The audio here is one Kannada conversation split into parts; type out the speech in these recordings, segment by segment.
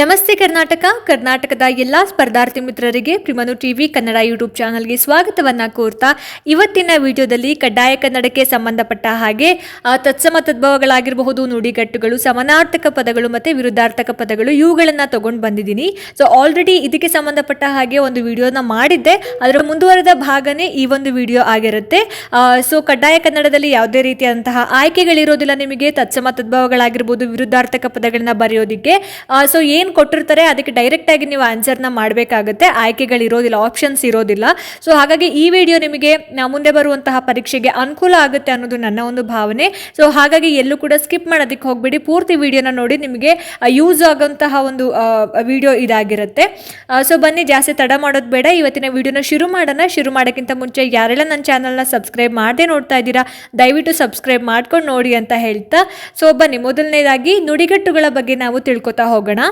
ನಮಸ್ತೆ ಕರ್ನಾಟಕ. ಕರ್ನಾಟಕದ ಎಲ್ಲ ಸ್ಪರ್ಧಾರ್ಥಿ ಮಿತ್ರರಿಗೆ ಪ್ರಿಮನು ಟಿವಿ ಕನ್ನಡ ಯೂಟ್ಯೂಬ್ ಚಾನಲ್ಗೆ ಸ್ವಾಗತವನ್ನ ಕೋರ್ತಾ ಇವತ್ತಿನ ವಿಡಿಯೋದಲ್ಲಿ ಕಡ್ಡಾಯ ಕನ್ನಡಕ್ಕೆ ಸಂಬಂಧಪಟ್ಟ ಹಾಗೆ ತತ್ಸಮ ತದ್ಭವಗಳಾಗಿರಬಹುದು, ನುಡಿಗಟ್ಟುಗಳು, ಸಮಾನಾರ್ಥಕ ಪದಗಳು ಮತ್ತೆ ವಿರುದ್ಧಾರ್ಥಕ ಪದಗಳು ಇವುಗಳನ್ನ ತಗೊಂಡು ಬಂದಿದ್ದೀನಿ. ಸೊ ಆಲ್ರೆಡಿ ಇದಕ್ಕೆ ಸಂಬಂಧಪಟ್ಟ ಹಾಗೆ ಒಂದು ವಿಡಿಯೋನ ಮಾಡಿದ್ದೆ. ಅದರ ಮುಂದುವರೆದ ಭಾಗನೇ ಈ ಒಂದು ವಿಡಿಯೋ ಆಗಿರುತ್ತೆ. ಸೊ ಕಡ್ಡಾಯ ಕನ್ನಡದಲ್ಲಿ ಯಾವುದೇ ರೀತಿಯಾದಂತಹ ಆಯ್ಕೆಗಳಿರೋದಿಲ್ಲ ನಿಮಗೆ. ತತ್ಸಮ ತದ್ಭವಗಳಾಗಿರ್ಬೋದು, ವಿರುದ್ಧಾರ್ಥಕ ಪದಗಳನ್ನ ಬರೆಯೋದಿಕ್ಕೆ. ಸೊ ಕೊಟ್ಟಿರ್ತಾರೆ ಅದಕ್ಕೆ ಡೈರೆಕ್ಟ್ ಆಗಿ ನೀವು ಆನ್ಸರ್ನ ಮಾಡಬೇಕಾಗುತ್ತೆ. ಆಯ್ಕೆಗಳಿರೋದಿಲ್ಲ ಆಪ್ಷನ್ಸ್ ಇರೋದಿಲ್ಲ. ಸೊ ಹಾಗಾಗಿ ಈ ವಿಡಿಯೋ ನಿಮಗೆ ಮುಂದೆ ಬರುವಂತಹ ಪರೀಕ್ಷೆಗೆ ಅನುಕೂಲ ಆಗುತ್ತೆ ಅನ್ನೋದು ನನ್ನ ಒಂದು ಭಾವನೆ. ಸೊ ಹಾಗಾಗಿ ಎಲ್ಲೂ ಕೂಡ ಸ್ಕಿಪ್ ಮಾಡೋದಕ್ಕೆ ಹೋಗಬೇಡಿ. ಪೂರ್ತಿ ವಿಡಿಯೋನ ನೋಡಿ ನಿಮಗೆ ಯೂಸ್ ಆಗೋಂತಹ ಒಂದು ವಿಡಿಯೋ ಇದಾಗಿರುತ್ತೆ. ಸೊ ಬನ್ನಿ, ಜಾಸ್ತಿ ತಡ ಮಾಡೋದು ಬೇಡ. ಇವತ್ತಿನ ವಿಡಿಯೋನ ಶುರು ಮಾಡೋಣ. ಶುರು ಮಾಡೋಕ್ಕಿಂತ ಮುಂಚೆ ಯಾರೆಲ್ಲ ನನ್ನ ಚಾನಲ್ನ ಸಬ್ಸ್ಕ್ರೈಬ್ ಮಾಡದೆ ನೋಡ್ತಾ ಇದ್ದೀರಾ, ದಯವಿಟ್ಟು ಸಬ್ಸ್ಕ್ರೈಬ್ ಮಾಡ್ಕೊಂಡು ನೋಡಿ ಅಂತ ಹೇಳ್ತಾ. ಸೊ ಬನ್ನಿ, ಮೊದಲನೇದಾಗಿ ನುಡಿಗಟ್ಟುಗಳ ಬಗ್ಗೆ ನಾವು ತಿಳ್ಕೊತಾ ಹೋಗೋಣ.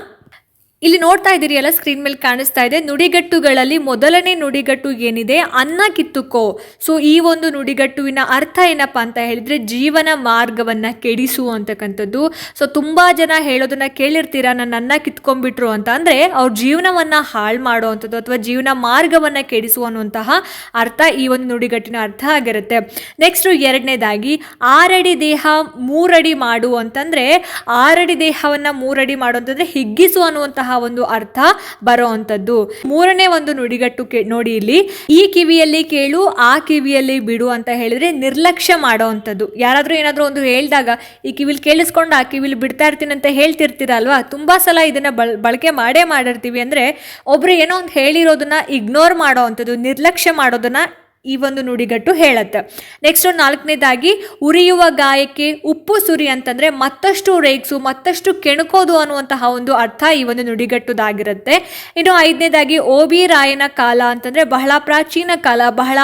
ಇಲ್ಲಿ ನೋಡ್ತಾ ಇದ್ದೀರಿ ಎಲ್ಲ ಸ್ಕ್ರೀನ್ ಮೇಲೆ ಕಾಣಿಸ್ತಾ ಇದೆ. ನುಡಿಗಟ್ಟುಗಳಲ್ಲಿ ಮೊದಲನೇ ನುಡಿಗಟ್ಟು ಏನಿದೆ? ಅನ್ನ ಕಿತ್ತುಕೋ. ಸೊ ಈ ಒಂದು ನುಡಿಗಟ್ಟುವಿನ ಅರ್ಥ ಏನಪ್ಪ ಅಂತ ಹೇಳಿದ್ರೆ ಜೀವನ ಮಾರ್ಗವನ್ನು ಕೆಡಿಸು ಅಂತಕ್ಕಂಥದ್ದು ಸೊ ತುಂಬ ಜನ ಹೇಳೋದನ್ನ ಕೇಳಿರ್ತೀರಾ? ನನ್ನ ಅನ್ನ ಕಿತ್ಕೊಂಡ್ಬಿಟ್ರು ಅಂತ. ಅಂದರೆ ಅವ್ರ ಜೀವನವನ್ನ ಹಾಳು ಮಾಡುವಂಥದ್ದು ಅಥವಾ ಜೀವನ ಮಾರ್ಗವನ್ನು ಕೆಡಿಸು ಅನ್ನುವಂತಹ ಅರ್ಥ ಈ ಒಂದು ನುಡಿಗಟ್ಟಿನ ಅರ್ಥ ಆಗಿರುತ್ತೆ. ನೆಕ್ಸ್ಟ್ ಎರಡನೇದಾಗಿ, ಆರಡಿ ದೇಹ ಮೂರಡಿ ಮಾಡು ಅಂತಂದರೆ, ಆರಡಿ ದೇಹವನ್ನು ಮೂರಡಿ ಮಾಡು ಅಂತಂದ್ರೆ ಹಿಗ್ಗಿಸು ಅನ್ನುವಂತಹ ಒಂದು ಅರ್ಥ ಬರುವಂತದ್ದು ಮೂರನೇ ಒಂದು ನುಡಿಗಟ್ಟು ನೋಡಿ ಇಲ್ಲಿ. ಈ ಕಿವಿಯಲ್ಲಿ ಕೇಳು, ಆ ಕಿವಿಯಲ್ಲಿ ಬಿಡು ಅಂತ ಹೇಳಿದ್ರೆ ನಿರ್ಲಕ್ಷ್ಯ ಮಾಡೋವಂಥದ್ದು. ಯಾರಾದರೂ ಏನಾದರೂ ಒಂದು ಹೇಳಿದಾಗ, ಈ ಕಿವಿಲಿ ಕೇಳಿಸ್ಕೊಂಡು ಆ ಕಿವಿಲಿ ಬಿಡ್ತಾ ಇರ್ತೀನಿ ಅಂತ ಹೇಳ್ತಿರ್ತೀರಲ್ವಾ? ತುಂಬಾ ಸಲ ಇದನ್ನ ಬಳ, ಬಳಕೆ ಮಾಡೇ ಮಾಡಿರ್ತೀವಿ ಅಂದ್ರೆ, ಒಬ್ರು ಏನೋ ಒಂದು ಹೇಳಿರೋದನ್ನ ಇಗ್ನೋರ್ ಮಾಡೋ ಅಂಥದ್ದು, ನಿರ್ಲಕ್ಷ್ಯ ಮಾಡೋದನ್ನ ಈ ಒಂದು ನುಡಿಗಟ್ಟು ಹೇಳುತ್ತೆ. ನೆಕ್ಸ್ಟ್ ನಾಲ್ಕನೇದಾಗಿ, ಉರಿಯುವ ಗಾಯಕ್ಕೆ ಉಪ್ಪು ಸುರಿ ಅಂತಂದ್ರೆ ಮತ್ತಷ್ಟು ರೇಗ್ಸು, ಮತ್ತಷ್ಟು ಕೆಣಕೋದು ಅನ್ನುವಂತಹ ಒಂದು ಅರ್ಥ ಈ ಒಂದು ನುಡಿಗಟ್ಟುದಾಗಿರುತ್ತೆ. ಇನ್ನು ಐದನೇದಾಗಿ, ಓ ಬಿ ರಾಯನ ಕಾಲ ಅಂತಂದ್ರೆ ಬಹಳ ಪ್ರಾಚೀನ ಕಾಲ, ಬಹಳ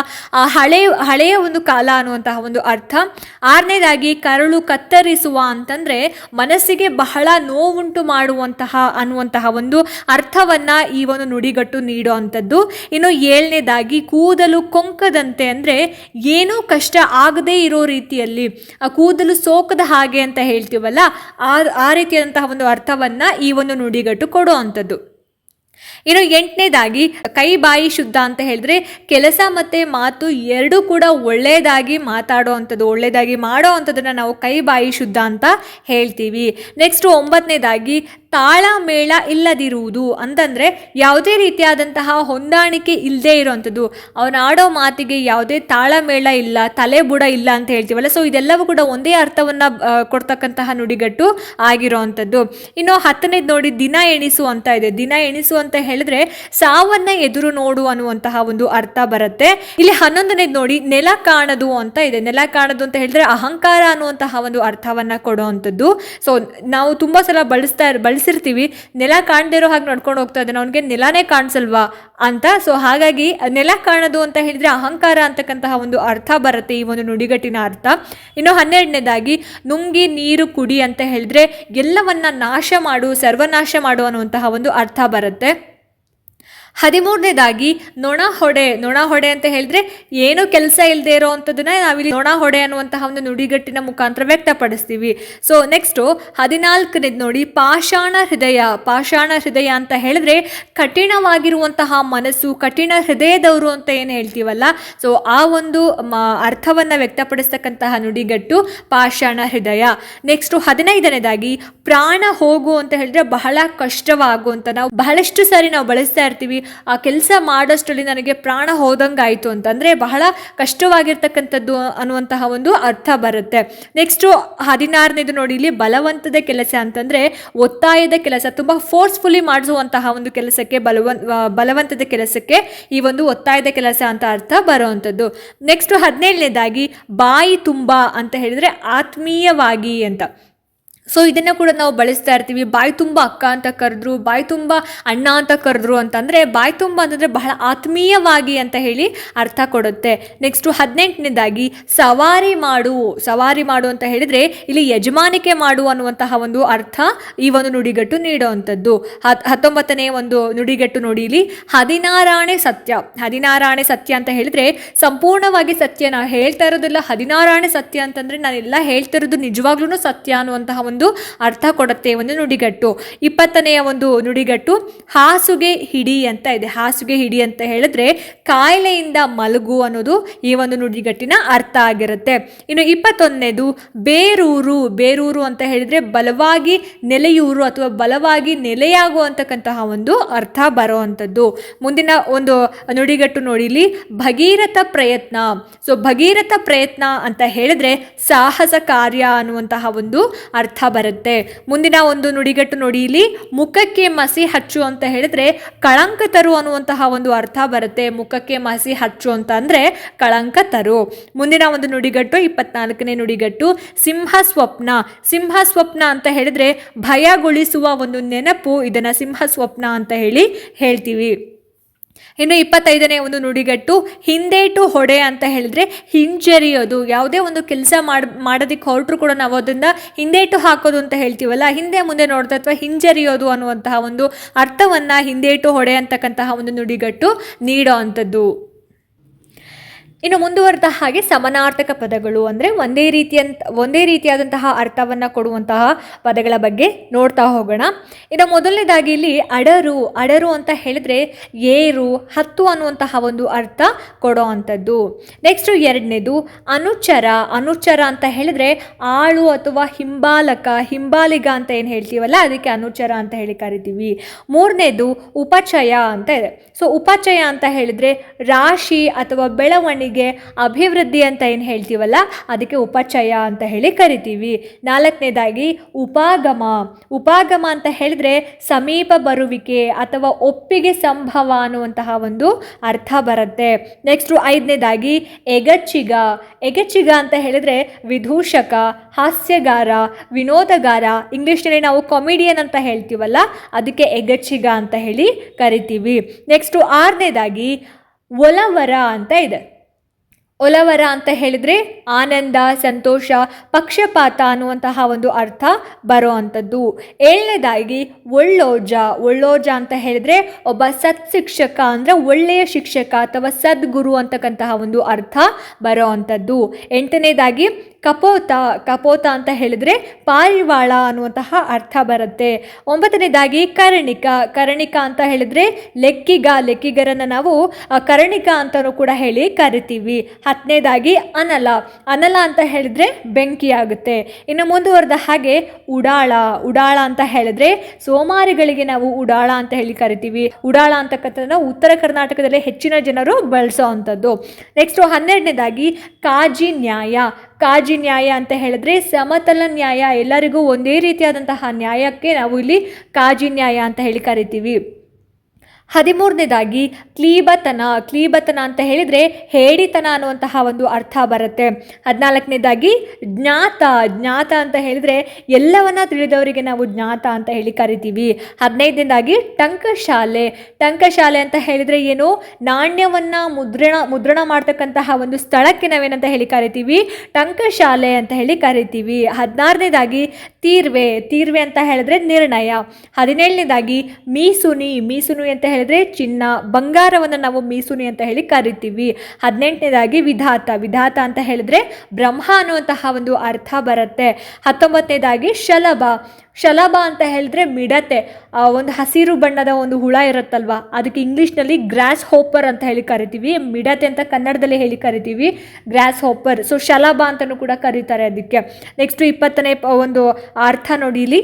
ಹಳೆಯ ಹಳೆ, ಹಳೆಯ ಒಂದು ಕಾಲ ಅನ್ನುವಂತಹ ಒಂದು ಅರ್ಥ. ಆರನೇದಾಗಿ, ಕರಳು ಕತ್ತರಿಸುವ ಅಂತಂದ್ರೆ ಮನಸ್ಸಿಗೆ ಬಹಳ ನೋವುಂಟು ಮಾಡುವಂತಹ ಅನ್ನುವಂತಹ ಒಂದು ಅರ್ಥವನ್ನ ಈ ಒಂದು ನುಡಿಗಟ್ಟು ನೀಡುವಂಥದ್ದು ಇನ್ನು ಏಳನೇದಾಗಿ, ಕೂದಲು ಕೊಂಕದಂತೆ ಅಂದ್ರೆ ಏನೂ ಕಷ್ಟ ಆಗದೇ ಇರೋ ರೀತಿಯಲ್ಲಿ, ಆ ಕೂದಲು ಸೋಕದ ಹಾಗೆ ಅಂತ ಹೇಳ್ತೀವಲ್ಲ, ಆ ಆ ರೀತಿಯಾದಂತಹ ಒಂದು ಅರ್ಥವನ್ನ ಈ ಒಂದು ನುಡಿಗಟ್ಟು ಕೊಡುವಂಥದ್ದು ಇನ್ನು ಎಂಟನೇದಾಗಿ, ಕೈ ಬಾಯಿ ಶುದ್ಧ ಅಂತ ಹೇಳಿದ್ರೆ ಕೆಲಸ ಮತ್ತೆ ಮಾತು ಎರಡೂ ಕೂಡ ಒಳ್ಳೆಯದಾಗಿ ಮಾತಾಡೋ ಒಳ್ಳೆಯದಾಗಿ ಮಾಡೋ ಅಂಥದ್ದನ್ನು ನಾವು ಕೈ ಬಾಯಿ ಶುದ್ಧ ಅಂತ ಹೇಳ್ತೀವಿ. ನೆಕ್ಸ್ಟ್ ಒಂಬತ್ತನೇದಾಗಿ ತಾಳ ಮೇಳ ಇಲ್ಲದಿರುವುದು ಅಂತಂದರೆ ಯಾವುದೇ ರೀತಿಯಾದಂತಹ ಹೊಂದಾಣಿಕೆ ಇಲ್ಲದೆ ಇರುವಂಥದ್ದು. ಅವನ ಆಡೋ ಮಾತಿಗೆ ಯಾವುದೇ ತಾಳ ಮೇಳ ಇಲ್ಲ ತಲೆ ಬುಡ ಇಲ್ಲ ಅಂತ ಹೇಳ್ತೀವಲ್ಲ. ಸೊ ಇದೆಲ್ಲವೂ ಕೂಡ ಒಂದೇ ಅರ್ಥವನ್ನು ಕೊಡ್ತಕ್ಕಂತಹ ನುಡಿಗಟ್ಟು ಆಗಿರೋವಂಥದ್ದು. ಇನ್ನು ಹತ್ತನೇದು ನೋಡಿ, ದಿನ ಎಣಿಸು ಅಂತ ಇದೆ. ದಿನ ಎಣಿಸು ಅಂತ ಹೇಳಿದ್ರೆ ಸಾವನ್ನ ಎದುರು ನೋಡು ಅನ್ನುವಂತಹ ಒಂದು ಅರ್ಥ ಬರುತ್ತೆ. ಇಲ್ಲಿ ಹನ್ನೊಂದನೇದು ನೋಡಿ, ನೆಲ ಕಾಣದು ಅಂತ ಇದೆ. ನೆಲ ಕಾಣದು ಅಂತ ಹೇಳಿದ್ರೆ ಅಹಂಕಾರ ಅನ್ನುವಂತಹ ಒಂದು ಅರ್ಥವನ್ನ ಕೊಡುವಂಥದ್ದು. ಸೊ ನಾವು ತುಂಬಾ ಸಲ ಬಳಸ್ತಾ ಇರ್- ಬಳಸಿರ್ತೀವಿ ನೆಲ ಕಾಣದೇ ಇರೋ ಹಾಗೆ ನಡ್ಕೊಂಡು ಹೋಗ್ತಾ ಇದ್ದಾನೆ, ಅವನಿಗೆ ನೆಲನೇ ಕಾಣಿಸಲ್ವಾ ಅಂತ. ಸೊ ಹಾಗಾಗಿ ನೆಲ ಕಾಣೋದು ಅಂತ ಹೇಳಿದರೆ ಅಹಂಕಾರ ಅಂತಕ್ಕಂತಹ ಒಂದು ಅರ್ಥ ಬರುತ್ತೆ ಈ ಒಂದು ನುಡಿಗಟ್ಟಿನ ಅರ್ಥ. ಇನ್ನು ಹನ್ನೆರಡನೇದಾಗಿ, ನುಂಗಿ ನೀರು ಕುಡಿ ಅಂತ ಹೇಳಿದ್ರೆ ಎಲ್ಲವನ್ನ ನಾಶ ಮಾಡು, ಸರ್ವನಾಶ ಮಾಡು ಅನ್ನುವಂತಹ ಒಂದು ಅರ್ಥ ಬರುತ್ತೆ. ಹದಿಮೂರನೇದಾಗಿ ನೊಣ ಹೊಡೆ ನೊಣ ಹೊಡೆ ಅಂತ ಹೇಳಿದ್ರೆ ಏನು ಕೆಲಸ ಇಲ್ಲದೆ ಇರೋ ಅಂಥದ್ದನ್ನ ನಾವಿಲ್ಲಿ ನೊಣ ಹೊಡೆ ಅನ್ನುವಂತಹ ಒಂದು ನುಡಿಗಟ್ಟಿನ ಮುಖಾಂತರ ವ್ಯಕ್ತಪಡಿಸ್ತೀವಿ. ಸೊ ನೆಕ್ಸ್ಟು ಹದಿನಾಲ್ಕನೇದು ನೋಡಿ ಪಾಷಾಣ ಹೃದಯ ಪಾಷಾಣ ಹೃದಯ ಅಂತ ಹೇಳಿದ್ರೆ ಕಠಿಣವಾಗಿರುವಂತಹ ಮನಸ್ಸು, ಕಠಿಣ ಹೃದಯದವರು ಅಂತ ಏನು ಹೇಳ್ತೀವಲ್ಲ? ಸೊ ಆ ಒಂದು ಅರ್ಥವನ್ನ ವ್ಯಕ್ತಪಡಿಸ್ತಕ್ಕಂತಹ ನುಡಿಗಟ್ಟು ಪಾಷಾಣ ಹೃದಯ. ನೆಕ್ಸ್ಟು ಹದಿನೈದನೇದಾಗಿ ಪ್ರಾಣ ಹೋಗು ಅಂತ ಹೇಳಿದ್ರೆ ಬಹಳ ಕಷ್ಟವಾಗುವಂತ ನಾವು ಬಹಳಷ್ಟು ಸಾರಿ ನಾವು ಬಳಸ್ತಾ ಇರ್ತೀವಿ. ಆ ಕೆಲಸ ಮಾಡೋಷ್ಟರಲ್ಲಿ ನನಗೆ ಪ್ರಾಣ ಹೋದಂಗಾಯ್ತು ಅಂತಂದ್ರೆ ಬಹಳ ಕಷ್ಟವಾಗಿರ್ತಕ್ಕಂಥದ್ದು ಅನ್ನುವಂತಹ ಒಂದು ಅರ್ಥ ಬರುತ್ತೆ. ನೆಕ್ಸ್ಟು ಹದಿನಾರನೇದು ನೋಡಿ, ಇಲ್ಲಿ ಬಲವಂತದ ಕೆಲಸ ಅಂತಂದರೆ ಒತ್ತಾಯದ ಕೆಲಸ, ತುಂಬ ಫೋರ್ಸ್ಫುಲಿ ಮಾಡಿಸುವಂತಹ ಒಂದು ಕೆಲಸಕ್ಕೆ, ಬಲವನ್ ಬಲವಂತದ ಕೆಲಸಕ್ಕೆ ಈ ಒಂದು ಒತ್ತಾಯದ ಕೆಲಸ ಅಂತ ಅರ್ಥ ಬರುವಂಥದ್ದು. ನೆಕ್ಸ್ಟು ಹದಿನೇಳನೇದಾಗಿ, ಬಾಯಿ ತುಂಬ ಅಂತ ಹೇಳಿದರೆ ಆತ್ಮೀಯವಾಗಿ ಅಂತ. ಸೊ ಇದನ್ನು ಕೂಡ ನಾವು ಬಳಸ್ತಾ ಇರ್ತೀವಿ. ಬಾಯಿ ತುಂಬ ಅಕ್ಕ ಅಂತ ಕರೆದ್ರು, ಬಾಯಿ ತುಂಬ ಅಣ್ಣ ಅಂತ ಕರೆದ್ರು ಅಂತಂದರೆ ಬಾಯಿ ತುಂಬ ಅಂತಂದರೆ ಬಹಳ ಆತ್ಮೀಯವಾಗಿ ಅಂತ ಹೇಳಿ ಅರ್ಥ ಕೊಡುತ್ತೆ. ನೆಕ್ಸ್ಟು ಹದಿನೆಂಟನೇದಾಗಿ ಸವಾರಿ ಮಾಡು ಸವಾರಿ ಮಾಡು ಅಂತ ಹೇಳಿದರೆ ಇಲ್ಲಿ ಯಜಮಾನಿಕೆ ಮಾಡು ಅನ್ನುವಂತಹ ಒಂದು ಅರ್ಥ ಈ ಒಂದು ನುಡಿಗಟ್ಟು ನೀಡುವಂಥದ್ದು ಹತ್, ಹತ್ತೊಂಬತ್ತನೇ ಒಂದು ನುಡಿಗಟ್ಟು ನೋಡಿ ಇಲ್ಲಿ. ಹದಿನಾರಾಣೆ ಸತ್ಯ ಹದಿನಾರಾಣೆ ಸತ್ಯ ಅಂತ ಹೇಳಿದ್ರೆ ಸಂಪೂರ್ಣವಾಗಿ ಸತ್ಯ. ನಾ ಹೇಳ್ತಾ ಇರೋದಿಲ್ಲ ಹದಿನಾರಾಣೆ ಸತ್ಯ ಅಂತಂದ್ರೆ ನಾನೆಲ್ಲ ಹೇಳ್ತಾ ಇರೋದು ನಿಜವಾಗ್ಲೂ ಸತ್ಯ ಅನ್ನುವಂತಹ ಒಂದು ಒಂದು ಅರ್ಥ ಕೊಡುತ್ತೆ, ಒಂದು ನುಡಿಗಟ್ಟು. ಇಪ್ಪತ್ತನೆಯ ಒಂದು ನುಡಿಗಟ್ಟು, ಹಾಸುಗೆ ಹಿಡಿ ಅಂತ ಇದೆ. ಹಾಸುಗೆ ಹಿಡಿ ಅಂತ ಹೇಳಿದ್ರೆ ಕಾಯಿಲೆಯಿಂದ ಮಲಗು ಅನ್ನೋದು ಈ ಒಂದು ನುಡಿಗಟ್ಟಿನ ಅರ್ಥ ಆಗಿರುತ್ತೆ. ಇನ್ನು ಇಪ್ಪತ್ತೊಂದನೇದು, ಬೇರೂರು ಬೇರೂರು ಅಂತ ಹೇಳಿದ್ರೆ ಬಲವಾಗಿ ನೆಲೆಯೂರು ಅಥವಾ ಬಲವಾಗಿ ನೆಲೆಯಾಗುವಂತಕ್ಕಂತಹ ಒಂದು ಅರ್ಥ ಬರುವಂಥದ್ದು. ಮುಂದಿನ ಒಂದು ನುಡಿಗಟ್ಟು ನೋಡಿಲಿ, ಭಗೀರಥ ಪ್ರಯತ್ನ. ಸೊ ಭಗೀರಥ ಪ್ರಯತ್ನ ಅಂತ ಹೇಳಿದ್ರೆ ಸಾಹಸ ಕಾರ್ಯ ಅನ್ನುವಂತಹ ಒಂದು ಅರ್ಥ ಬರುತ್ತೆ. ಮುಂದಿನ ಒಂದು ನುಡಿಗಟ್ಟು ನೋಡಿ ಇಲ್ಲಿ, ಮುಖಕ್ಕೆ ಮಸಿ ಹಚ್ಚು ಅಂತ ಹೇಳಿದ್ರೆ ಕಳಂಕ ತರು ಅನ್ನುವಂತಹ ಒಂದು ಅರ್ಥ ಬರುತ್ತೆ. ಮುಖಕ್ಕೆ ಮಸಿ ಹಚ್ಚು ಅಂತ ಅಂದ್ರೆ ಕಳಂಕ ತರು. ಮುಂದಿನ ಒಂದು ನುಡಿಗಟ್ಟು, ಇಪ್ಪತ್ನಾಲ್ಕನೇ ನುಡಿಗಟ್ಟು, ಸಿಂಹ ಸ್ವಪ್ನ. ಸಿಂಹ ಸ್ವಪ್ನ ಅಂತ ಹೇಳಿದ್ರೆ ಭಯಗೊಳಿಸುವ ಒಂದು ನೆನಪು ಇದನ್ನ ಸಿಂಹ ಸ್ವಪ್ನ ಅಂತ ಹೇಳಿ ಹೇಳ್ತೀವಿ. ಇನ್ನು ಇಪ್ಪತ್ತೈದನೇ ಒಂದು ನುಡಿಗಟ್ಟು ಹಿಂದೇಟು ಹೊಡೆ ಅಂತ ಹೇಳಿದ್ರೆ ಹಿಂಜರಿಯೋದು. ಯಾವುದೇ ಒಂದು ಕೆಲಸ ಮಾಡ್ ಮಾಡೋದಕ್ಕೆ ಹೊರಟರು ಕೂಡ ನಾವು ಅದನ್ನ ಹಿಂದೇಟು ಹಾಕೋದು ಅಂತ ಹೇಳ್ತೀವಲ್ಲ, ಹಿಂದೆ ಮುಂದೆ ನೋಡ್ತಾ ಅಥವಾ ಹಿಂಜರಿಯೋದು ಅನ್ನುವಂತಹ ಒಂದು ಅರ್ಥವನ್ನು ಹಿಂದೇಟು ಹೊಡೆ ಅಂತಕ್ಕಂತಹ ಒಂದು ನುಡಿಗಟ್ಟು ನೀಡೋ ಇನ್ನು ಮುಂದುವರೆದ ಹಾಗೆ ಸಮಾನಾರ್ಥಕ ಪದಗಳು ಅಂದರೆ ಒಂದೇ ರೀತಿಯಂತ, ಒಂದೇ ರೀತಿಯಾದಂತಹ ಅರ್ಥವನ್ನು ಕೊಡುವಂತಹ ಪದಗಳ ಬಗ್ಗೆ ನೋಡ್ತಾ ಹೋಗೋಣ. ಇನ್ನು ಮೊದಲನೇದಾಗಿ ಇಲ್ಲಿ ಅಡರು ಅಡರು ಅಂತ ಹೇಳಿದ್ರೆ ಏರು, ಹತ್ತು ಅನ್ನುವಂತಹ ಒಂದು ಅರ್ಥ ಕೊಡೋ ಅಂಥದ್ದು. ನೆಕ್ಸ್ಟು ಎರಡನೇದು ಅನುಚರ ಅನುಚರ ಅಂತ ಹೇಳಿದ್ರೆ ಆಳು ಅಥವಾ ಹಿಂಬಾಲಕ, ಹಿಂಬಾಲಿಗ ಅಂತ ಏನು ಹೇಳ್ತೀವಲ್ಲ, ಅದಕ್ಕೆ ಅನುಚರ ಅಂತ ಹೇಳಿ ಕರಿತೀವಿ. ಮೂರನೇದು ಉಪಚಯ ಅಂತ ಇದೆ. ಸೊ ಉಪಚಯ ಅಂತ ಹೇಳಿದ್ರೆ ರಾಶಿ ಅಥವಾ ಬೆಳವಣಿಗೆ ಅಭಿವೃದ್ಧಿ ಅಂತ ಏನು ಹೇಳ್ತೀವಲ್ಲ, ಅದಕ್ಕೆ ಉಪಚಯ ಅಂತ ಹೇಳಿ ಕರಿತೀವಿ. ನಾಲ್ಕನೇದಾಗಿ ಉಪಾಗಮ. ಉಪಾಗಮ ಅಂತ ಹೇಳಿದ್ರೆ ಸಮೀಪ ಬರುವಿಕೆ ಅಥವಾ ಒಪ್ಪಿಗೆ ಸಂಭವ ಅನ್ನುವಂತಹ ಒಂದು ಅರ್ಥ ಬರುತ್ತೆ. ನೆಕ್ಸ್ಟು ಐದನೇದಾಗಿ ಎಗಚ್ಚಿಗ ಎಗಚ್ಚಿಗ ಅಂತ ಹೇಳಿದ್ರೆ ವಿದೂಷಕ ಹಾಸ್ಯಗಾರ, ವಿನೋದಗಾರ. ಇಂಗ್ಲೀಷ್ನಲ್ಲಿ ನಾವು ಕಾಮಿಡಿಯನ್ ಅಂತ ಹೇಳ್ತೀವಲ್ಲ, ಅದಕ್ಕೆ ಎಗಚ್ಚಿಗ ಅಂತ ಹೇಳಿ ಕರಿತೀವಿ. ನೆಕ್ಸ್ಟು ಆರನೇದಾಗಿ ಒಲವರ ಅಂತ ಇದೆ. ಒಲವರ ಅಂತ ಹೇಳಿದ್ರೆ ಆನಂದ, ಸಂತೋಷ, ಪಕ್ಷಪಾತ ಅನ್ನುವಂತಹ ಒಂದು ಅರ್ಥ ಬರೋ ಅಂಥದ್ದು ಏಳನೇದಾಗಿ ಒಳ್ಳೋಜ. ಒಳ್ಳೋಜ ಅಂತ ಹೇಳಿದ್ರೆ ಒಬ್ಬ ಸತ್ ಶಿಕ್ಷಕ ಅಂದರೆ ಒಳ್ಳೆಯ ಶಿಕ್ಷಕ ಅಥವಾ ಸದ್ಗುರು ಅಂತಕ್ಕಂತಹ ಒಂದು ಅರ್ಥ ಬರೋ ಅಂಥದ್ದು ಎಂಟನೇದಾಗಿ ಕಪೋತ ಕಪೋತ ಅಂತ ಹೇಳಿದ್ರೆ ಪಾರಿವಾಳ ಅನ್ನುವಂತಹ ಅರ್ಥ ಬರುತ್ತೆ. ಒಂಬತ್ತನೇದಾಗಿ ಕರ್ಣಿಕ ಕರ್ಣಿಕ ಅಂತ ಹೇಳಿದ್ರೆ ಲೆಕ್ಕಿಗ, ಲೆಕ್ಕಿಗರನ್ನು ನಾವು ಕರಣಿಕ ಅಂತಲೂ ಕೂಡ ಹೇಳಿ ಕರಿತೀವಿ. ಹತ್ತನೇದಾಗಿ ಅನಲ ಅನಲ ಅಂತ ಹೇಳಿದ್ರೆ ಬೆಂಕಿ ಆಗುತ್ತೆ. ಇನ್ನು ಮುಂದುವರೆದ ಹಾಗೆ ಉಡಾಳ ಉಡಾಳ ಅಂತ ಹೇಳಿದ್ರೆ ಸೋಮಾರಿಗಳಿಗೆ ನಾವು ಉಡಾಳ ಅಂತ ಹೇಳಿ ಕರಿತೀವಿ. ಉಡಾಳ ಅಂತಕ್ಕಂಥದ್ದನ್ನ ಉತ್ತರ ಕರ್ನಾಟಕದಲ್ಲಿ ಹೆಚ್ಚಿನ ಜನರು ಬಳಸೋ ಅಂಥದ್ದು. ನೆಕ್ಸ್ಟು ಹನ್ನೆರಡನೇದಾಗಿ ಕಾಜಿ ನ್ಯಾಯ ಕಾಜಿ ನ್ಯಾಯ ಅಂತ ಹೇಳಿದ್ರೆ ಸಮತಲ ನ್ಯಾಯ ಎಲ್ಲರಿಗೂ ಒಂದೇ ರೀತಿಯಾದಂತಹ ನ್ಯಾಯಕ್ಕೆ ನಾವು ಇಲ್ಲಿ ಕಾಜಿ ನ್ಯಾಯ ಅಂತ ಹೇಳಿ ಕರಿತೀವಿ. ಹದಿಮೂರನೇದಾಗಿ ಕ್ಲೀಬತನ ಕ್ಲೀಬತನ ಅಂತ ಹೇಳಿದರೆ ಹೇಡಿತನ ಅನ್ನುವಂತಹ ಒಂದು ಅರ್ಥ ಬರುತ್ತೆ. ಹದಿನಾಲ್ಕನೇದಾಗಿ ಜ್ಞಾತ ಜ್ಞಾತ ಅಂತ ಹೇಳಿದರೆ ಎಲ್ಲವನ್ನ ತಿಳಿದವರಿಗೆ ನಾವು ಜ್ಞಾತ ಅಂತ ಹೇಳಿ ಕರಿತೀವಿ. ಹದಿನೈದನೇದಾಗಿ ಟಂಕಶಾಲೆ ಟಂಕಶಾಲೆ ಅಂತ ಹೇಳಿದರೆ ಏನು? ನಾಣ್ಯವನ್ನು ಮುದ್ರಣ ಮುದ್ರಣ ಮಾಡ್ತಕ್ಕಂತಹ ಒಂದು ಸ್ಥಳಕ್ಕೆ ನಾವೇನಂತ ಹೇಳಿ ಕರಿತೀವಿ? ಟಂಕಶಾಲೆ ಅಂತ ಹೇಳಿ ಕರಿತೀವಿ. ಹದಿನಾರನೇದಾಗಿ ತೀರ್ವೆ ತೀರ್ವೆ ಅಂತ ಹೇಳಿದ್ರೆ ನಿರ್ಣಯ. ಹದಿನೇಳನೇದಾಗಿ ಮೀಸುನಿ ಮೀಸುನಿ ಅಂತ ಹೇಳಿದ್ರೆ ಚಿನ್ನ, ಬಂಗಾರವನ್ನು ನಾವು ಮೀಸುನಿ ಅಂತ ಹೇಳಿ ಕರಿತೀವಿ. ಹದಿನೆಂಟನೇದಾಗಿ ವಿಧಾತ. ವಿಧಾತ ಅಂತ ಹೇಳಿದ್ರೆ ಬ್ರಹ್ಮ ಅನ್ನುವಂತಹ ಒಂದು ಅರ್ಥ ಬರುತ್ತೆ. ಹತ್ತೊಂಬತ್ತನೇದಾಗಿ ಶಲಭ. ಶಲಭ ಅಂತ ಹೇಳಿದ್ರೆ ಮಿಡತೆ. ಒಂದು ಹಸಿರು ಬಣ್ಣದ ಒಂದು ಹುಳ ಇರುತ್ತಲ್ವ, ಅದಕ್ಕೆ ಇಂಗ್ಲೀಷ್ನಲ್ಲಿ ಗ್ರಾಸ್ ಹೋಪರ್ ಅಂತ ಹೇಳಿ ಕರಿತೀವಿ. ಮಿಡತೆ ಅಂತ ಕನ್ನಡದಲ್ಲಿ ಹೇಳಿ ಕರಿತೀವಿ ಗ್ರಾಸ್ ಹೋಪರ್ ಸೊ ಶಲಭ ಅಂತಲೂ ಕೂಡ ಕರೀತಾರೆ ಅದಕ್ಕೆ. ನೆಕ್ಸ್ಟ್ ಇಪ್ಪತ್ತನೇ ಒಂದು ಅರ್ಥ ನೋಡಿ ಇಲ್ಲಿ.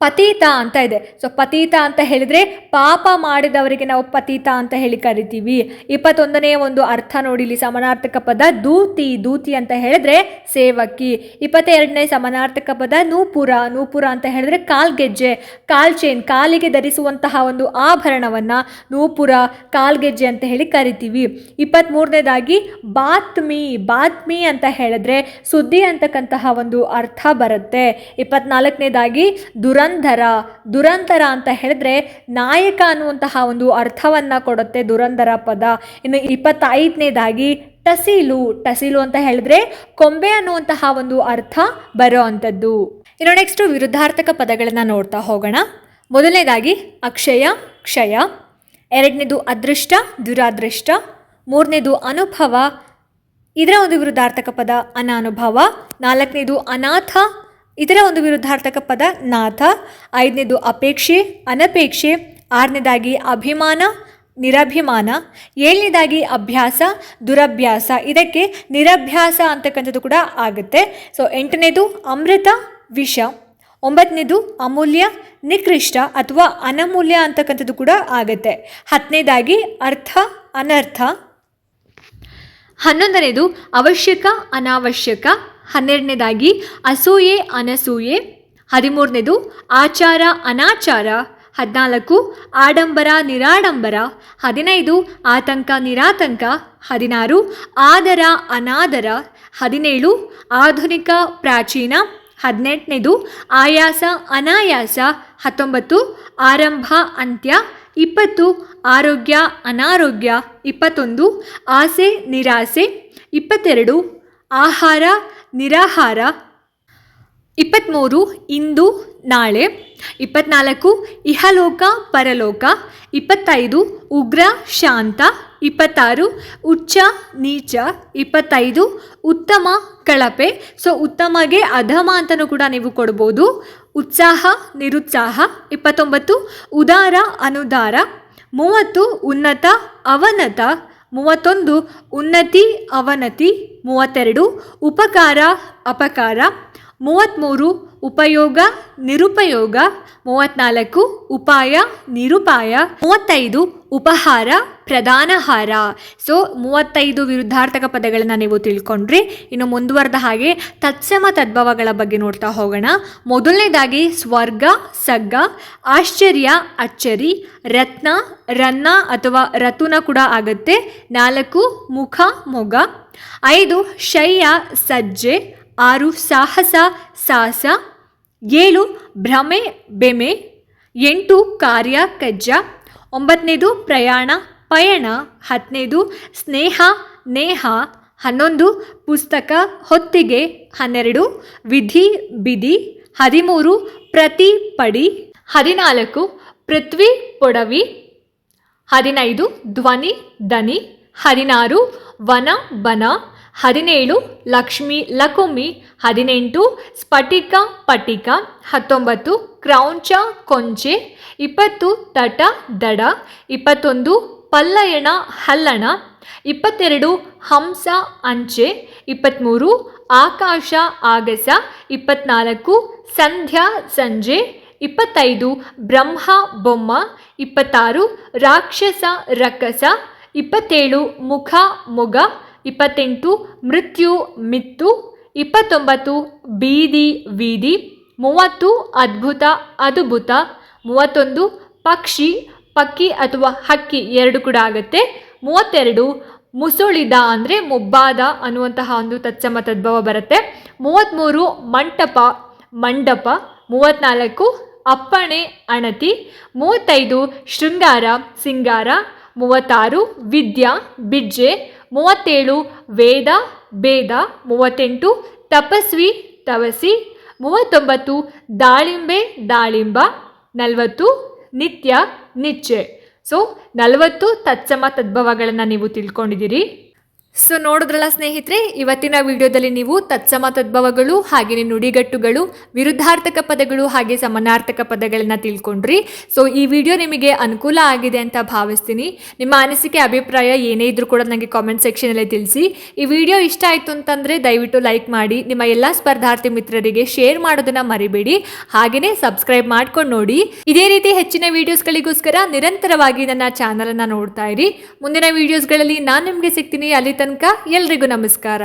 ಪತೀತ ಅಂತ ಇದೆ. ಸೊ ಪತೀತ ಅಂತ ಹೇಳಿದ್ರೆ ಪಾಪ ಮಾಡಿದವರಿಗೆ ನಾವು ಪತೀತ ಅಂತ ಹೇಳಿ ಕರಿತೀವಿ. ಇಪ್ಪತ್ತೊಂದನೇ ಒಂದು ಅರ್ಥ ನೋಡಿ, ಇಲ್ಲಿ ಸಮಾನಾರ್ಥಕ ಪದ ದೂತಿ ದೂತಿ ಅಂತ ಹೇಳಿದ್ರೆ ಸೇವಕಿ. ಇಪ್ಪತ್ತೆರಡನೇ ಸಮಾನಾರ್ಥಕ ಪದ ನೂಪುರ ನೂಪುರ ಅಂತ ಹೇಳಿದ್ರೆ ಕಾಲ್ಗೆಜ್ಜೆ. ಕಾಲ್ ಚೈನ್ ಕಾಲಿಗೆ ಧರಿಸುವಂತಹ ಒಂದು ಆಭರಣವನ್ನ ನೂಪುರ, ಕಾಲ್ಗೆಜ್ಜೆ ಅಂತ ಹೇಳಿ ಕರಿತೀವಿ. ಇಪ್ಪತ್ತ್ಮೂರನೇದಾಗಿ ಬಾತ್ಮಿ ಬಾತ್ಮಿ ಅಂತ ಹೇಳಿದ್ರೆ ಸುದ್ದಿ ಅಂತಕ್ಕಂತಹ ಒಂದು ಅರ್ಥ ಬರುತ್ತೆ. ಇಪ್ಪತ್ನಾಲ್ಕನೇದಾಗಿ ದುರಂಧರ ದುರಂತರ ಅಂತ ಹೇಳಿದ್ರೆ ನಾಯಕ ಅನ್ನುವಂತಹ ಒಂದು ಅರ್ಥವನ್ನ ಕೊಡುತ್ತೆ ದುರಂಧರ ಪದ. ಇನ್ನು ಇಪ್ಪತ್ತೈದನೇದಾಗಿ ಟಸೀಲು ಟಸೀಲು ಅಂತ ಹೇಳಿದ್ರೆ ಕೊಂಬೆ ಅನ್ನುವಂತಹ ಒಂದು ಅರ್ಥ ಬರೋ ಅಂಥದ್ದು ಇನ್ನು ನೆಕ್ಸ್ಟ್ ವಿರುದ್ಧಾರ್ಥಕ ಪದಗಳನ್ನು ನೋಡ್ತಾ ಹೋಗೋಣ. ಮೊದಲನೇದಾಗಿ ಅಕ್ಷಯ, ಕ್ಷಯ. ಎರಡನೇದು ಅದೃಷ್ಟ, ದುರಾದೃಷ್ಟ. ಮೂರನೇದು ಅನುಭವ. ಇದರ ಒಂದು ವಿರುದ್ಧಾರ್ಥಕ ಪದ ಅನಾನುಭವ. ನಾಲ್ಕನೇದು ಅನಾಥ ಇದರ ಒಂದು ವಿರುದ್ಧಾರ್ಥಕ ಪದ ನಾಥ. ಐದನೇದು ಅಪೇಕ್ಷೆ, ಅನಪೇಕ್ಷೆ. ಆರನೇದಾಗಿ ಅಭಿಮಾನ, ನಿರಭಿಮಾನ. ಏಳನೇದಾಗಿ ಅಭ್ಯಾಸ, ದುರಭ್ಯಾಸ. ಇದಕ್ಕೆ ನಿರಭ್ಯಾಸ ಅಂತಕ್ಕಂಥದ್ದು ಕೂಡ ಆಗುತ್ತೆ. ಸೊ ಎಂಟನೇದು ಅಮೃತ, ವಿಷ. ಒಂಬತ್ತನೇದು ಅಮೂಲ್ಯ, ನಿಕೃಷ್ಟ ಅಥವಾ ಅನಮೂಲ್ಯ ಅಂತಕ್ಕಂಥದ್ದು ಕೂಡ ಆಗುತ್ತೆ. ಹತ್ತನೇದಾಗಿ ಅರ್ಥ, ಅನರ್ಥ. ಹನ್ನೊಂದನೇದು ಅವಶ್ಯಕ, ಅನಾವಶ್ಯಕ. ಹನ್ನೆರಡನೇದಾಗಿ ಅಸೂಯೆ ಅನಸೂಯೆ. ಹದಿಮೂರನೇದು ಆಚಾರ ಅನಾಚಾರ. ಹದಿನಾಲ್ಕು ಆಡಂಬರ ನಿರಾಡಂಬರ. ಹದಿನೈದು ಆತಂಕ ನಿರಾತಂಕ. ಹದಿನಾರು ಆದರ ಅನಾದರ. ಹದಿನೇಳು ಆಧುನಿಕ ಪ್ರಾಚೀನ. ಹದಿನೆಂಟನೇದು ಆಯಾಸ ಅನಾಯಾಸ. ಹತ್ತೊಂಬತ್ತು ಆರಂಭ ಅಂತ್ಯ. ಇಪ್ಪತ್ತು ಆರೋಗ್ಯ ಅನಾರೋಗ್ಯ. ಇಪ್ಪತ್ತೊಂದು ಆಸೆ ನಿರಾಸೆ. ಇಪ್ಪತ್ತೆರಡು ಆಹಾರ ನಿರಾಹಾರ. ಇಪ್ಪತ್ತ್ಮೂರು ಇಂದು, ನಾಳೆ. ಇಪ್ಪತ್ನಾಲ್ಕು, ಇಹಲೋಕ, ಪರಲೋಕ. ಇಪ್ಪತ್ತೈದು, ಉಗ್ರ, ಶಾಂತ. ಇಪ್ಪತ್ತಾರು, ಉಚ್ಚ, ನೀಚ. ಇಪ್ಪತ್ತೈದು, ಉತ್ತಮ, ಕಳಪೆ. ಸೊ ಉತ್ತಮಗೆ ಅಧಮ ಅಂತಲೂ ಕೂಡ ನೀವು ಕೊಡ್ಬೋದು. ಉತ್ಸಾಹ, ನಿರುತ್ಸಾಹ. ಇಪ್ಪತ್ತೊಂಬತ್ತು, ಉದಾರ, ಅನುದಾರ. ಮೂವತ್ತು, ಉನ್ನತ, ಅವನತ. ಮೂವತ್ತೊಂದು ಉನ್ನತಿ ಅವನತಿ ಮೂವತ್ತೆರಡು ಉಪಕಾರ ಅಪಕಾರ ಮೂವತ್ತ್ಮೂರು ಉಪಯೋಗ, ನಿರುಪಯೋಗ ಮೂವತ್ತ್ನಾಲ್ಕು ಉಪಾಯ, ನಿರುಪಾಯ, ಮೂವತ್ತೈದು, ಉಪಹಾರ ಪ್ರಧಾನಹಾರ ಸೊ ಮೂವತ್ತೈದು ವಿರುದ್ಧಾರ್ಥಕ ಪದಗಳನ್ನು ನೀವು ತಿಳ್ಕೊಂಡ್ರಿ. ಇನ್ನು ಮುಂದುವರೆದ ಹಾಗೆ ತತ್ಸಮ ತದ್ಭವಗಳ ಬಗ್ಗೆ ನೋಡ್ತಾ ಹೋಗೋಣ. ಮೊದಲನೇದಾಗಿ ಸ್ವರ್ಗ, ಸಗ್ಗ, ಆಶ್ಚರ್ಯ, ಅಚ್ಚರಿ, ರತ್ನ, ರನ್ನ ಅಥವಾ ರತುನ ಕೂಡ ಆಗುತ್ತೆ. ನಾಲ್ಕು, ಮುಖ, ಮೊಗ. ಐದು, ಶಯ್ಯ, ಸಜ್ಜೆ. ಆರು, ಸಾಹಸ ಸಾಹಸ ಏಳು, ಭ್ರಮೆ, ಬೆಮೆ. ಎಂಟು, ಕಾರ್ಯ, ಕಜ್ಜ. ಒಂಬತ್ತನೇದು, ಪ್ರಯಾಣ. ಪಯಣ. ಹತ್ತನೇದು, ಸ್ನೇಹ, ನೇಹ. ಹನ್ನೊಂದು, ಪುಸ್ತಕ, ಹೊತ್ತಿಗೆ. ಹನ್ನೆರಡು, ವಿಧಿ, ಬಿಧಿ. ಹದಿಮೂರು, ಪ್ರತಿ ಪಡಿ. ಹದಿನಾಲ್ಕು, ಪೃಥ್ವಿ, ಪೊಡವಿ. ಹದಿನೈದು, ಧ್ವನಿ, ದನಿ. ಹದಿನಾರು, ವನ, ಬನ. ಹದಿನೇಳು, ಲಕ್ಷ್ಮಿ ಲಕುಮಿ ಹದಿನೆಂಟು, ಸ್ಫಟಿಕ, ಪಟಿಕ, ಹತ್ತೊಂಬತ್ತು, ಕ್ರೌಂಚ, ಕೊಂಚೆ, ಇಪ್ಪತ್ತು, ತಟ, ದಡ, ಇಪ್ಪತ್ತೊಂದು, ಪಲ್ಲಯಣ, ಹಲ್ಲಣ, ಇಪ್ಪತ್ತೆರಡು, ಹಂಸ, ಅಂಚೆ ಇಪ್ಪತ್ತ್ಮೂರು ಆಕಾಶ, ಆಗಸ, ಇಪ್ಪತ್ನಾಲ್ಕು, ಸಂಧ್ಯಾ, ಸಂಜೆ, ಇಪ್ಪತ್ತೈದು, ಬ್ರಹ್ಮ, ಬೊಮ್ಮ, ಇಪ್ಪತ್ತಾರು, ರಾಕ್ಷಸ, ರಕ್ಕಸ, ಇಪ್ಪತ್ತೇಳು, ಮುಖ, ಮೊಗ ಇಪ್ಪತ್ತೆಂಟು, ಮೃತ್ಯು, ಮಿತ್ತು, ಇಪ್ಪತ್ತೊಂಬತ್ತು, ಬೀದಿ, ವೀದಿ, ಮೂವತ್ತು, ಅದ್ಭುತ ಅದ್ಭುತ, ಮೂವತ್ತೊಂದು, ಪಕ್ಷಿ, ಪಕ್ಕಿ ಅಥವಾ ಹಕ್ಕಿ ಎರಡು ಕೂಡ ಆಗುತ್ತೆ. ಮೂವತ್ತೆರಡು, ಮುಸುಳಿದ ಅಂದರೆ ಮುಬ್ಬಾದ ಅನ್ನುವಂತಹ ಒಂದು ತತ್ಸಮ ತದ್ಭವ ಬರುತ್ತೆ. ಮೂವತ್ತ್ಮೂರು ಮಂಟಪ, ಮಂಡಪ ಮೂವತ್ತ್ನಾಲ್ಕು ಅಪ್ಪಣೆ, ಅಣತಿ, ಮೂವತ್ತೈದು, ಶೃಂಗಾರ, ಸಿಂಗಾರ, ಮೂವತ್ತಾರು, ವಿದ್ಯಾ ಬಿಜ್ಜೆ ಮೂವತ್ತೇಳು, ವೇದ ಭೇದ ಮೂವತ್ತೆಂಟು, ತಪಸ್ವಿ, ತವಸಿ, ಮೂವತ್ತೊಂಬತ್ತು, ದಾಳಿಂಬೆ, ದಾಳಿಂಬ, ನಲವತ್ತು, ನಿತ್ಯ, ನಿಚ್ಚೆ. ಸೊ ನಲವತ್ತು ತತ್ಸಮ ತದ್ಭವಗಳನ್ನು ನೀವು ತಿಳ್ಕೊಂಡಿದ್ದೀರಿ. ಸೊ ನೋಡಿದ್ರಲ್ಲ ಸ್ನೇಹಿತರೆ, ಇವತ್ತಿನ ವಿಡಿಯೋದಲ್ಲಿ ನೀವು ತತ್ಸಮ ತದ್ಭವಗಳು ಹಾಗೆಯೇ ನುಡಿಗಟ್ಟುಗಳು, ವಿರುದ್ಧಾರ್ಥಕ ಪದಗಳು ಹಾಗೆ ಸಮಾನಾರ್ಥಕ ಪದಗಳನ್ನು ತಿಳ್ಕೊಂಡ್ರಿ. ಸೊ ಈ ವಿಡಿಯೋ ನಿಮಗೆ ಅನುಕೂಲ ಆಗಿದೆ ಅಂತ ಭಾವಿಸ್ತೀನಿ. ನಿಮ್ಮ ಅನಿಸಿಕೆ, ಅಭಿಪ್ರಾಯ ಏನೇ ಇದ್ರೂ ಕೂಡ ನನಗೆ ಕಾಮೆಂಟ್ ಸೆಕ್ಷನಲ್ಲಿ ತಿಳಿಸಿ. ಈ ವಿಡಿಯೋ ಇಷ್ಟ ಆಯಿತು ಅಂತಂದರೆ ದಯವಿಟ್ಟು ಲೈಕ್ ಮಾಡಿ, ನಿಮ್ಮ ಎಲ್ಲ ಸ್ಪರ್ಧಾರ್ಥಿ ಮಿತ್ರರಿಗೆ ಶೇರ್ ಮಾಡೋದನ್ನ ಮರಿಬೇಡಿ. ಹಾಗೆಯೇ ಸಬ್ಸ್ಕ್ರೈಬ್ ಮಾಡ್ಕೊಂಡು ನೋಡಿ. ಇದೇ ರೀತಿ ಹೆಚ್ಚಿನ ವಿಡಿಯೋಸ್ಗಳಿಗೋಸ್ಕರ ನಿರಂತರವಾಗಿ ನನ್ನ ಚಾನಲನ್ನು ನೋಡ್ತಾ ಇರಿ. ಮುಂದಿನ ವಿಡಿಯೋಸ್ಗಳಲ್ಲಿ ನಾನು ನಿಮಗೆ ಸಿಗ್ತೀನಿ. ಅಲ್ಲಿ ತನಕ ಎಲ್ರಿಗೂ ನಮಸ್ಕಾರ.